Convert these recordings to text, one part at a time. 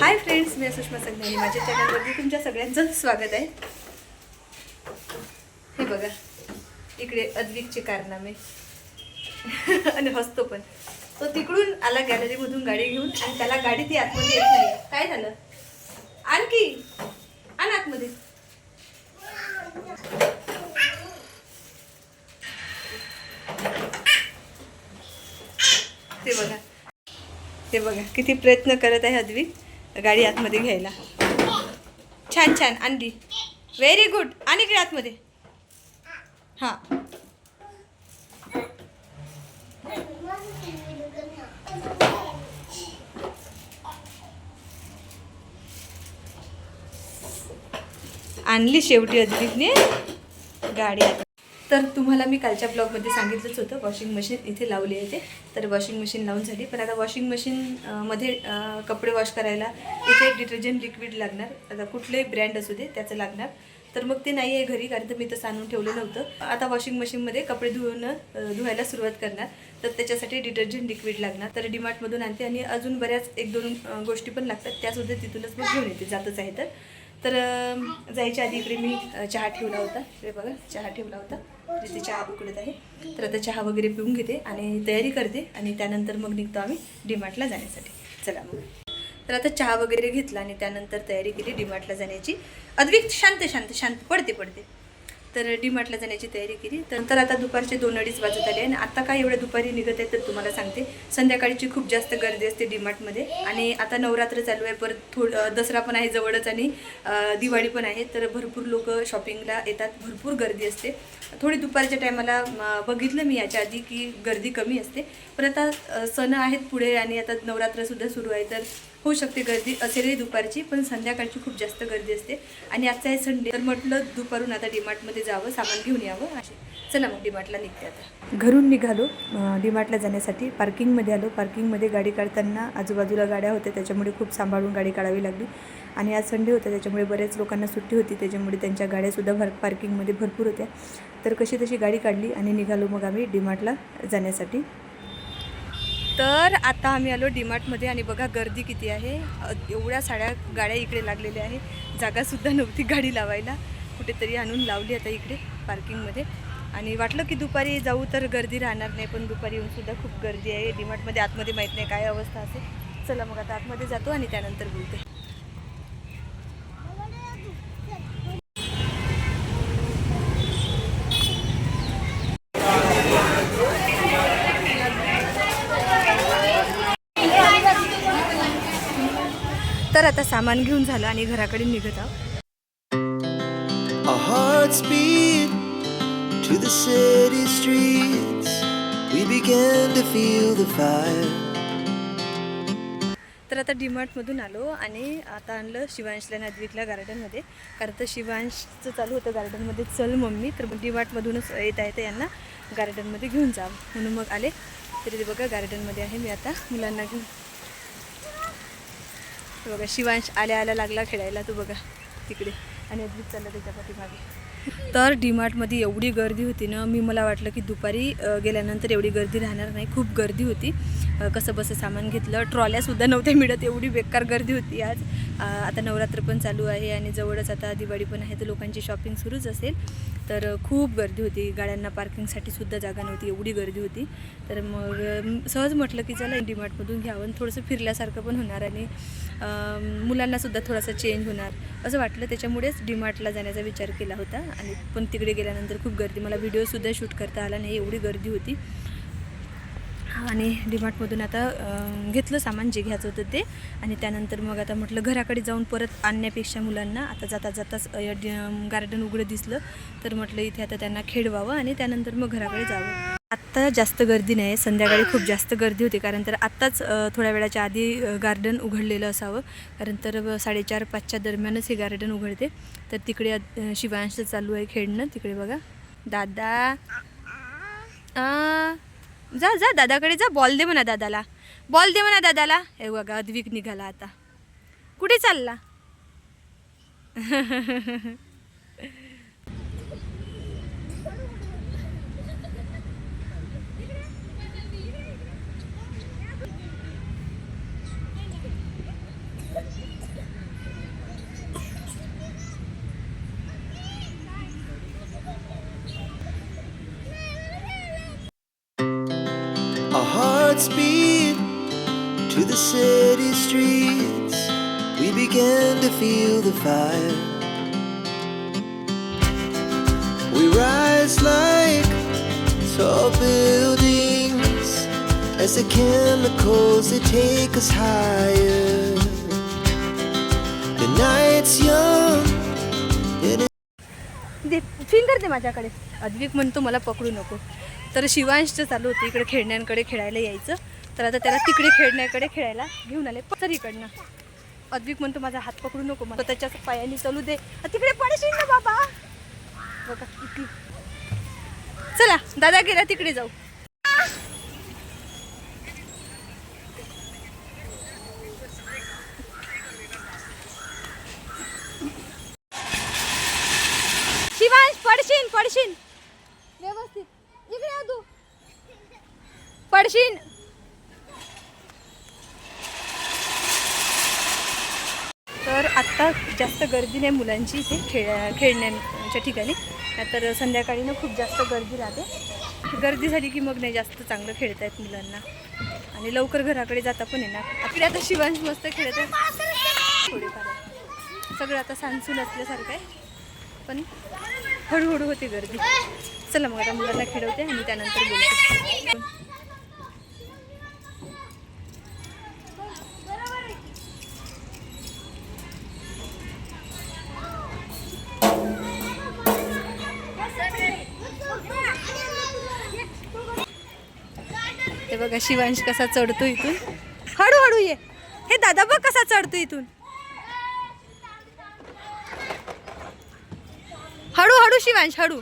Hi friends मी सुषमा संघाने माझ्या चॅनलवरती तुमच्या सगळ्यांचं स्वागत आहे. हे बघा इकडे अद्विकचे कारनामे. आणि हसतो पण. तो तिकडून आला गॅलरीमधून गाडी घेऊन आणि त्याला गाडी ती आतमध्ये येत नाही. काय झालं? आणखी! आण आतमध्ये. ते बघा. ते बघा किती प्रयत्न करत आहे अद्विक. गाडी आतमध्ये घ्यायला. छान छान. आणली व्हेरी गुड आणि इकडे आतमध्ये. हां. आणली शेवटी अद्विकने गाडी तर तुम्हाला मी कालच्या ब्लॉगमध्ये सांगितलंच होतं वॉशिंग मशीन इथे लावली आहे ते. तर वॉशिंग मशीन लावून झाली. पण आता वॉशिंग मशीनमध्ये कपडे वॉश करायला इथे डिटर्जंट लिक्विड लागणार. आता कुठलेही ब्रँड असू दे त्याचं लागणार. तर मग ते नाही आहे घरी कारण तर मी तसं आणून ठेवलं नव्हतं. आता वॉशिंग मशीनमध्ये कपडे धुवणं धुवायला सुरुवात करणार. तर त्याच्यासाठी डिटर्जंट लिक्विड लागणार. तर डिमार्टमधून आणते आणि अजून बऱ्याच एक दोन गोष्टी पण लागतात. त्यासुद्धा तिथूनच मग घेऊन येते जातच आहे तर. तर जायच्या आधी इकडे मी चहा ठेवला होता. इकडे बघा चहा ठेवला होता. जिथे चहा उकडत आहे तर आता चहा वगैरे पिऊन घेते आणि तयारी करते आणि त्यानंतर मग निघतो आम्ही डीमार्टला जाण्यासाठी. चला मग. तर आता चहा वगैरे घेतला आणि त्यानंतर तयारी केली डीमार्टला जाण्याची. अद्विक शांत शांत शांत पडते पडते. तर डी मार्टला जाण्याची तयारी केली. तर नंतर आता दुपारचे दोन अडीच वाजत आले आणि आता काय एवढ्या दुपारी निघत आहे तर तुम्हाला सांगते. संध्याकाळची खूप जास्त गर्दी असते डी मार्टमध्ये आणि आता नवरात्र चालू आहे. परत थोड दसरा पण आहे जवळच आणि दिवाळी पण आहे. तर भरपूर लोक शॉपिंगला येतात. भरपूर गर्दी असते. थोडी दुपारच्या टायमाला बघितलं मी याच्या आधी की गर्दी कमी असते. पण आता सण आहेत पुढे आणि आता नवरात्रसुद्धा सुरू आहे. तर होऊ शकते गर्दी असेल दुपारची पण संध्याकाळची खूप जास्त गर्दी असते. आणि आजचा आहे संडे तर म्हटलं दुपारून आता डीमार्टमध्ये जावं सामान घेऊन यावं. असे चला मग डीमार्टला निघते आता. घरून निघालो डीमार्टला जाण्यासाठी. पार्किंगमध्ये आलो. पार्किंगमध्ये गाडी काढताना आजूबाजूला गाड्या होत्या त्याच्यामुळे खूप सांभाळून गाडी काढावी लागली. आणि आज संडे होता त्याच्यामुळे बऱ्याच लोकांना सुट्टी होती त्याच्यामुळे त्यांच्या गाड्यासुद्धा भर पार्किंगमध्ये भरपूर होत्या. तर कशी तशी गाडी काढली आणि निघालो मग आम्ही डीमार्टला जाण्यासाठी. तर आता आम्ही आलो डीमार्टमध्ये आणि बघा गर्दी किती आहे. एवढ्या साड्या गाड्या इकडे लागलेल्या आहे जागासुद्धा नव्हती गाडी लावायला. कुठेतरी आणून लावली आता इकडे पार्किंगमध्ये. आणि वाटलं की दुपारी जाऊ तर गर्दी राहणार नाही पण दुपारी येऊनसुद्धा खूप गर्दी आहे. डीमार्टमध्ये आतमध्ये माहीत नाही काय अवस्था असेल. चला मग आता आतमध्ये जातो आणि त्यानंतर बोलते तर आता सामान घेऊन झालं आणि घराकडे निघत आहोत. तर आता डीमार्टमधून आलो आणि आता आणलं शिवांशला नदविकला गार्डनमध्ये कारण तर शिवांशचं चालू होतं गार्डनमध्ये चल मम्मी तर डीमार्टमधूनच येता येतं यांना गार्डनमध्ये घेऊन जा. म्हणून मग आले. तरी ते बघा गार्डनमध्ये आहे मी आता. मुलांना घेऊन. हे बघा शिवांश आल्या आल्या लागला खेळायला तो बघा तिकडे. आणि अद्भुत चालला त्याच्या पाठीमागे. तर डीमार्टमध्ये एवढी गर्दी होती ना मी मला वाटलं की दुपारी गेल्यानंतर एवढी गर्दी राहणार नाही खूप गर्दी होती. कसं बसं सामान घेतलं ट्रॉल्यासुद्धा नव्हत्या मिळत एवढी बेकार गर्दी होती आज. आता नवरात्र पण चालू आहे आणि जवळच आता दिवाळी पण आहे तर लोकांची शॉपिंग सुरूच असेल. तर खूप गर्दी होती. गाड्यांना पार्किंगसाठी सुद्धा जागा नव्हती एवढी गर्दी होती. तर मग सहज म्हटलं की चला डीमार्टमधून घ्यावं आणि थोडंसं फिरल्यासारखं पण होणार आणि मुलांनासुद्धा थोडासा चेंज होणार. असं वाटलं. त्याच्यामुळेच डीमार्टला जाण्याचा विचार केला होता. आणि पण तिकडे गेल्यानंतर खूप गर्दी. मला व्हिडिओसुद्धा शूट करता आला नाही. एवढी गर्दी होती. आणि डीमार्टमधून आता घेतलं सामान जे घ्यायचं होतं ते. आणि त्यानंतर मग आता म्हटलं घराकडे जाऊन परत आणण्यापेक्षा मुलांना आता जाता जाताच गार्डन उघडं दिसलं. तर म्हटलं इथे आता त्यांना खेळवावं आणि त्यानंतर मग घराकडे जावं. आत्ता जास्त गर्दी नाही संध्याकाळी खूप जास्त गर्दी होती. कारण तर आत्ताच थोड्या वेळाच्या आधी गार्डन उघडलेलं असावं. कारण तर साडेचार पाचच्या दरम्यानच हे गार्डन उघडते. तर तिकडे शिवांश चालू आहे खेळणं तिकडे बघा. दादा. आ, जा जा दादाकडे जा बॉल दे म्हणा दादाला. बॉल दे म्हणा दादाला. हे बघा अद्विक निघाला आता. कुठे चालला? the city streets. We began to feel the fire. We rise like tall buildings as the chemicals they take us higher. The night's young दे फिंगर दे माझ्याकडे अद्विक म्हणतो मला पकडू नको तर शिवांशचं चालू होतं इकडे खेळण्यांकडे खेळायला यायचं तर आता त्याला तिकडे खेळण्याकडे खेळायला घेऊन आले. तर इकडनं. अद्विक म्हणतो माझा हात पकडू नको. मला त्याच्या पायाने चालू दे. तिकडे पडशील ना बाबा. बघा किती चला दादा गेला तिकडे जाऊ. शिवांश पडशीन पडशीन. व्यवस्थित. इकडे तू. पडशीन. आता जास्त गर्दी नाही मुलांची इथे खेळ खेळण्याच्या ठिकाणी. तर संध्याकाळी ना खूप जास्त गर्दी राहते. गर्दी झाली की मग नाही जास्त चांगलं खेळत आहेत मुलांना. आणि लवकर घराकडे जाता पण येणार. आपले आता शिवांश मस्त खेळत आहे. थोडेफार. सगळं आता सांसून असल्यासारखं आहे. पण हळूहळू होते गर्दी. चला मग आता मुलांना खेळवते आणि त्यानंतर बोलते. ते बघा शिवांश कसा चढतो इथून. हळूहळू ये. हे दादा बघ कसा चढतो इथून. हळूहळू शिवांश हळू.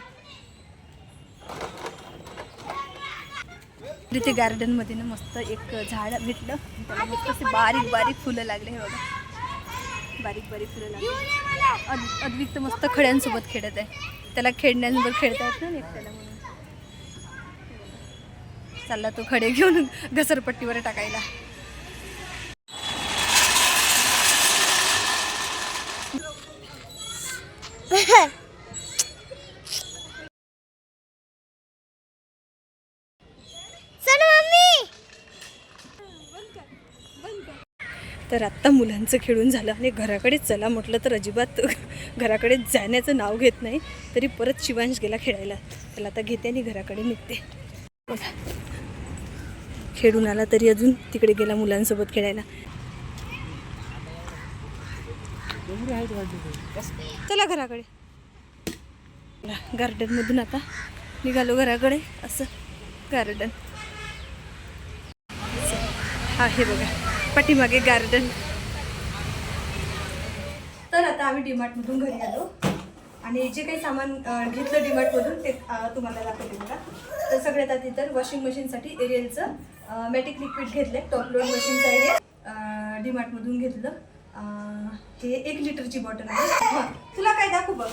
तिथे गार्डनमध्ये ना मस्त एक झाड भेटलं. मस्त असे बारीक बारीक फुलं लागले हे बघा. बारीक बारीक फुलं लागले. अद्वित अद्विक तर मस्त खड्यांसोबत खेळत आहे. त्याला खेळण्यांवर खेळता येत ना एकट्याला म्हणून. चालला तो खडे घेऊन घसरपट्टीवर टाकायला. तर आत्ता मुलांचं खेळून झालं आणि घराकडेच चला म्हटलं तर अजिबात घराकडे जाण्याचं नाव घेत नाही. तरी परत शिवांश गेला खेळायला. त्याला आता घेते आणि घराकडे निघते. खेळून आला तरी अजून तिकडे गेला मुलांसोबत खेळायला. चला घराकडे. गार्डनमधून आता निघालो घराकडे असं गार्डन हा हे बघा पाठीमागे गार्डन तर आता आम्ही डीमार्टमधून घरी आलो. आणि जे काही सामान घेतलं डिमार्टमधून ते तुम्हाला दाखवते बघा. तर सगळ्यात आधी तर वॉशिंग मशीनसाठी एरियलचं मॅटिक लिक्विड घेतलं टॉप लोड मशीनचं आहे हे. डीमार्टमधून घेतलं. हे एक लिटरची बॉटल आहे. हां तुला काय दाखवू बघ.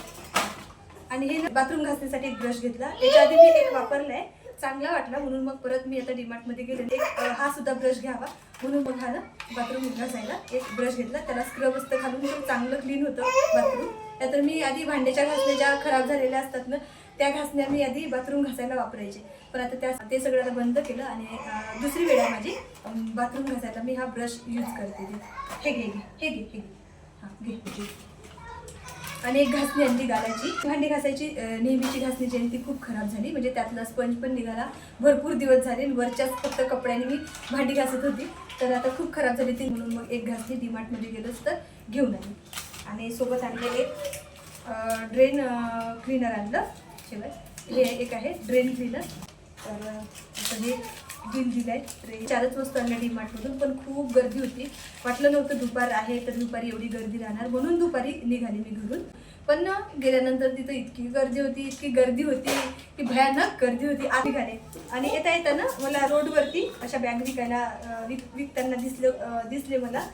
आणि हे बाथरूम घासण्यासाठी एक ब्रश घेतला. त्याच्या आधी मी एक वापरलाय. चांगला वाटला म्हणून मग परत मी आता डीमार्टमध्ये गेले. एक हा सुद्धा ब्रश घ्यावा. म्हणून मग हा ना बाथरूम घासायला एक ब्रश घेतला. त्याला स्क्रब असतं घालून खूप चांगलं क्लीन होतं बाथरूम. त्यातर मी आधी भांड्याच्या घासण्या ज्या खराब झालेल्या असतात ना त्या घासण्या मी आधी बाथरूम घासायला वापरायचे. पण आता त्या ते सगळं आता बंद केलं आणि दुसरी वेळ आहे माझी. बाथरूम घासायला मी हा ब्रश यूज करते. हे घे घे हे घे हे घे. हां घे आणि एक घासणी आणली घालायची भांडी घासायची नेहमीची घासणीची आणि ती खूप खराब झाली. म्हणजे त्यातला स्पंज पण निघाला. भरपूर दिवस झाले. वरच्याच फक्त कपड्याने मी भांडी घासत होती. तर आता खूप खराब झाली ती. म्हणून मग एक घासणी डीमार्टमध्ये गेलोच तर घेऊन आली. आणि सोबत आणलेले एक ड्रेन क्लीनर आणलं. शिवाय हे एक आहे ड्रेन क्लीनर तर अं, आता हे बिल दिलं आहे ट्रेन चारच वस्तू आणल्या डीमार्टमधून पण खूप गर्दी होती. वाटलं नव्हतं दुपार आहे तर दुपारी एवढी गर्दी राहणार. म्हणून दुपारी निघाली मी घरून. पण ना गेल्यानंतर तिथं इतकी गर्दी होती इतकी गर्दी होती की भयानक गर्दी होती. आधी घाले आणि येता येताना मला रोडवरती अशा बॅग विकायला विक विकताना दिसलं दिसले मला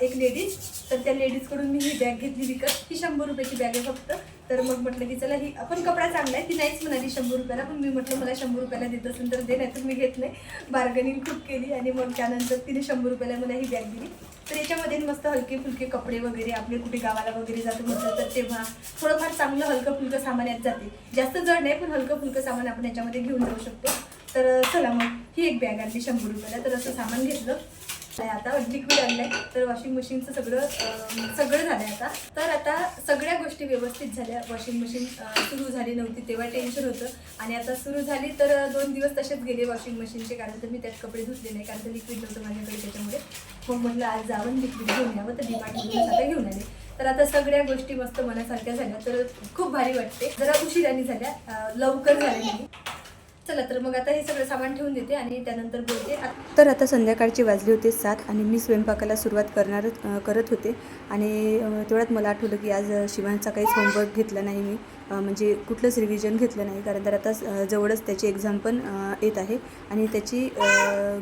एक लेडीज तर त्या लेडीजकडून मी ही बॅग घेतली विकत. ही शंभर रुपयाची बॅग आहे फक्त. तर मग म्हटलं की चला ही आपण कपडा चांगला आहे ती नाहीच म्हणाली शंभर रुपयाला पण मी म्हटलं मला शंभर रुपयाला देत असेल तर दे नाही तर मी घेत नाही. बार्गनिंग खूप केली आणि मग त्यानंतर तिने शंभर रुपयाला मला ही बॅग दिली. तर याच्यामध्ये मस्त हलके फुलके कपडे वगैरे आपले कुठे गावाला वगैरे जातो म्हटलं तर तेव्हा थोडंफार चांगलं हलकं फुलकं सामान यात जाते. जास्त जड नाही पण हलकं फुलकं सामान आपण याच्यामध्ये घेऊन जाऊ शकतो. तर चला मग ही एक बॅग आणली शंभर रुपयाला. तर असं सामान घेतलं. आता लिक्विड आणलंय तर वॉशिंग मशीनचं सगळं सगळं झालंय आता. तर आता सगळ्या गोष्टी व्यवस्थित झाल्या. वॉशिंग मशीन सुरू झाली नव्हती तेव्हा टेन्शन होतं. आणि आता सुरू झाली तर दोन दिवस तसेच गेले वॉशिंग मशीनचे कारण तर मी त्यात कपडे धुतले नाही कारण तर लिक्विड नव्हतं माझ्याकडे त्याच्यामुळे. हो, मग म्हटलं आज जाऊन लिक्विड घेऊन यावं तर डिपार्टमेंट आता घेऊन आले. तर आता सगळ्या गोष्टी मस्त मनासारख्या झाल्या तर खूप भारी वाटते. जरा उशिराने झाल्या लवकर झाल्या नाही. चला तर मग आता हे सगळं सामान ठेवून देते आणि त्यानंतर बोलते. तर आता संध्याकाळची वाजली होते सात आणि मी स्वयंपाकाला सुरुवात करणार करत होते. आणि तेवढ्यात मला आठवलं की आज शिवांचा काहीच होमवर्क घेतला नाही मी. म्हणजे कुठलंच रिव्हिजन घेतलं नाही कारण तर आता जवळच त्याची एक्झाम पण येत आहे. आणि त्याची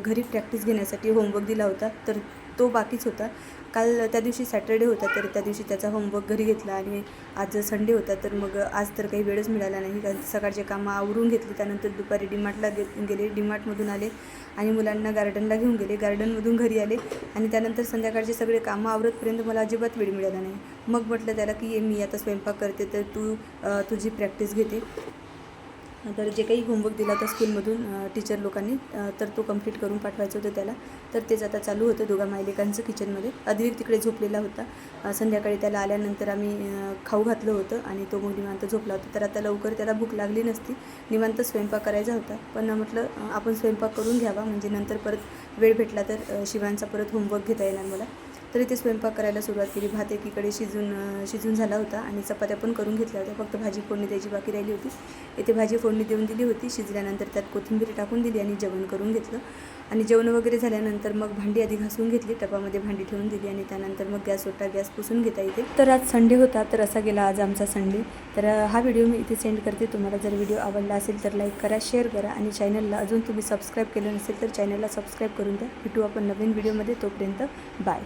घरी प्रॅक्टिस घेण्यासाठी होमवर्क दिला होता तर तो बाकीच होता. काल त्या दिवशी सॅटर्डे होता तर त्या दिवशी त्याचा होमवर्क घरी घेतला आणि आज संडे होता तर मग आज तर काही वेळच मिळाला नाही. कारण सकाळचे कामं आवरून घेतली त्यानंतर दुपारी डीमार्टला गे गेले. डीमार्टमधून आले आणि मुलांना गार्डनला घेऊन गेले. गार्डनमधून घरी आले आणि त्यानंतर संध्याकाळचे सगळे कामं आवरतपर्यंत मला अजिबात वेळ मिळाला नाही. मग म्हटलं त्याला की ये मी आता स्वयंपाक करते तर तू तुझी प्रॅक्टिस घेते. तर जे काही होमवर्क दिला होता स्कूलमधून टीचर लोकांनी तर तो कंप्लीट करून पाठवायचं होतं त्याला. तर तेच आता चालू होतं दोघा मायलेकांचं किचनमध्ये अद्विक तिकडे झोपलेला होता. संध्याकाळी त्याला आल्यानंतर आम्ही खाऊ घातलं होतं आणि तो मग निवांत झोपला होता. तर आता लवकर त्याला भूक लागली नसती. निवांत स्वयंपाक करायचा होता. पण म्हटलं आपण स्वयंपाक करून घ्यावा. म्हणजे नंतर परत वेळ भेटला तर शिवांचा परत होमवर्क घेता येणार मला. तर इथे स्वयंपाक करायला सुरुवात केली. भात एकीकडे शिजून शिजून झाला होता आणि चपात्या पण करून घेतल्या होत्या. फक्त भाजी फोडणी द्यायची बाकी राहिली होती. इथे भाजी फोडणी देऊन दिली होती. शिजल्यानंतर त्यात कोथिंबीर टाकून दिली आणि जेवण करून घेतलं. आणि जेवण वगैरे झाल्यानंतर मग भांडी आधी घासून घेतली. टपामध्ये भांडी ठेवून दिली आणि त्यानंतर मग गॅस ओटा गॅस पुसून घेता येते. तर आज संडे होता तर असा गेला आज आमचा संडे. तर हा व्हिडिओ मी इथे सेंड करते. तुम्हाला जर व्हिडिओ आवडला असेल तर लाईक करा शेअर करा आणि चॅनलला अजून तुम्ही सबस्क्राईब केलं नसेल तर चॅनलला सबस्क्राईब करून द्या. भेटू आपण नवीन व्हिडिओमध्ये. तोपर्यंत बाय.